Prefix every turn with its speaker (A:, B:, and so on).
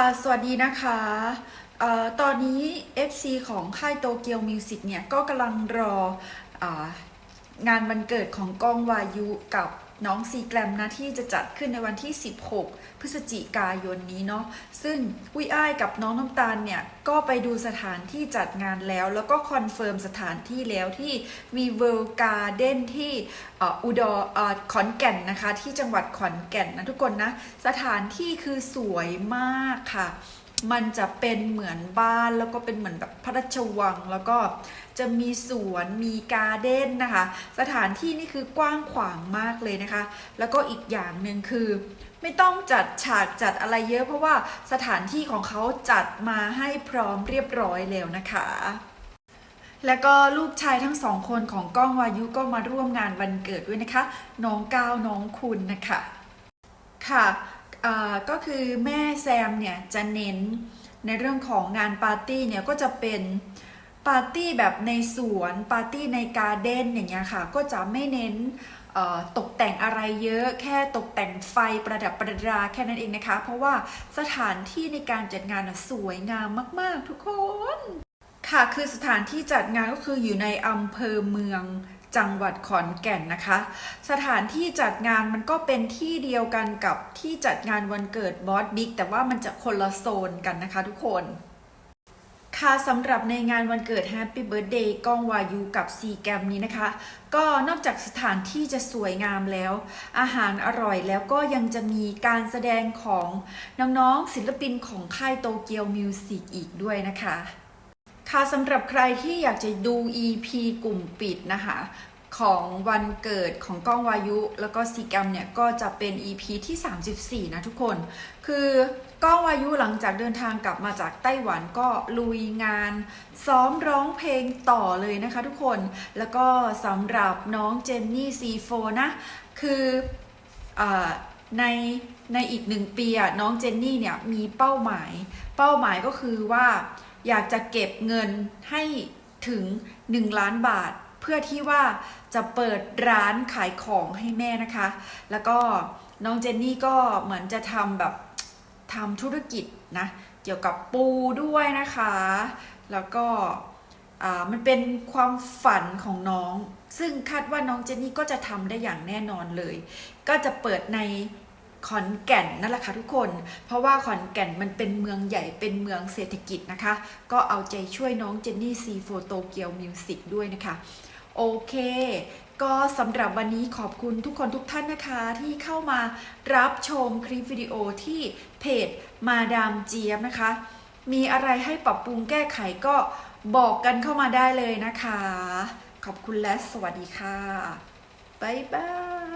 A: ค่ะสวัสดีนะคะออตอนนี้ FC ของค่ายโตเกียวมิวสิกเนี่ย ก็กำลังรอองานวันเกิดของกองวายุกับ น้องซีแกรมนะที่จะจัดขึ้นในวันที่ 16 พฤศจิกายนนี้เนาะซึ่งวุ้ยอ้ายกับน้องน้ำตาลเนี่ย ก็ไปดูสถานที่จัดงานแล้ว แล้วก็คอนเฟิร์มสถานที่แล้วที่ v ีเวิลการ์เด้นที่อุดรอขอนแก่นนะคะ ที่จังหวัดขอนแก่นนะทุกคนนะ สถานที่คือสวยมากค่ะ มันจะเป็นเหมือนบ้านแล้วก็เป็นเหมือนแบบพระราชวัง แล้วก็จะมีสวนมีการ์เด้นนะคะ สถานที่นี่คือกว้างขวางมากเลยนะคะ แล้วก็อีกอย่างหนึ่งคือ ไม่ต้องจัดฉากจัดอะไรเยอะเพราะว่าสถานที่ของเขาจัดมาให้พร้อมเรียบร้อยแล้วนะคะแล้วก็ลูกชายทั้งสองคนของก้องวายุก็มาร่วมงานวันเกิดด้วยนะคะ น้องก้าวน้องคุณนะคะ ค่ะ ก็คือแม่แซมเนี่ยจะเน้นในเรื่องของงานปาร์ตี้เนี่ยก็จะเป็นปาร์ตี้แบบในสวนปาร์ตี้ในการ์เด้นอย่างเงี้ยค่ะ ก็จะไม่เน้นตกแต่งอะไรเยอะแค่ตกแต่งไฟประดับประดาแค่นั้นเองนะคะ เพราะว่าสถานที่ในการจัดงานสวยงามมาก ๆ ทุกคน ค่ะคือสถานที่จัดงานก็คืออยู่ในอำเภอเมือง จังหวัดขอนแก่นนะคะ สถานที่จัดงานมันก็เป็นที่เดียวกันกับที่จัดงานวันเกิดบอสบิ๊กแต่ว่ามันจะคนละโซนกันนะคะทุกคนค่ะสำหรับในงานวันเกิด Happy Birthday ก้องวายุกับซีแกรมนี้นะคะ ก็นอกจากสถานที่จะสวยงามแล้ว อาหารอร่อยแล้วก็ยังจะมีการแสดงของน้องๆศิลปินของค่ายโตเกียวมิวสิกอีกด้วยนะคะ ค่ะสำหรับใครที่อยากจะดู EP กลุ่มปิดนะคะของวันเกิดของก้องวายุ แล้วก็ซีกัมเนี่ยก็จะเป็น EP ที่ 34 นะทุกคน คือก้องวายุหลังจากเดินทางกลับมาจากไต้หวันก็ลุยงาน ซ้อมร้องเพลงต่อเลยนะคะทุกคนแล้วก็สำหรับน้องเจนนี่ซีโฟนะคืออในในอีกหนึ่งปีน้องเจนนี่เนี่ยมีเป้าหมาย เป้าหมายก็คือว่า อยากจะเก็บเงินให้ถึง 1 ล้านบาท เพื่อที่ว่าจะเปิดร้านขายของให้แม่นะคะ แล้วก็น้องเจนนี่ก็เหมือนจะทำแบบทำธุรกิจนะ เกี่ยวกับปูด้วยนะคะ แล้วก็มันเป็นความฝันของน้อง ซึ่งคาดว่าน้องเจนนี่ก็จะทำได้อย่างแน่นอนเลย ก็จะเปิดใน ขอนแก่นนั่นแหละค่ะทุกคน เพราะว่าขอนแก่นมันเป็นเมืองใหญ่เป็นเมืองเศรษฐกิจนะคะ ก็เอาใจช่วยน้องเจนนี่ซีโฟโตเกียวมิวสิกด้วยนะคะ โอเค ก็สำหรับวันนี้ขอบคุณทุกคนทุกท่านนะคะ ที่เข้ามารับชมคลิปวิดีโอที่เพจมาดามเจี๊ยบนะคะ มีอะไรให้ปรับปรุงแก้ไขก็บอกกันเข้ามาได้เลยนะคะ ขอบคุณและสวัสดีค่ะ บ๊ายบาย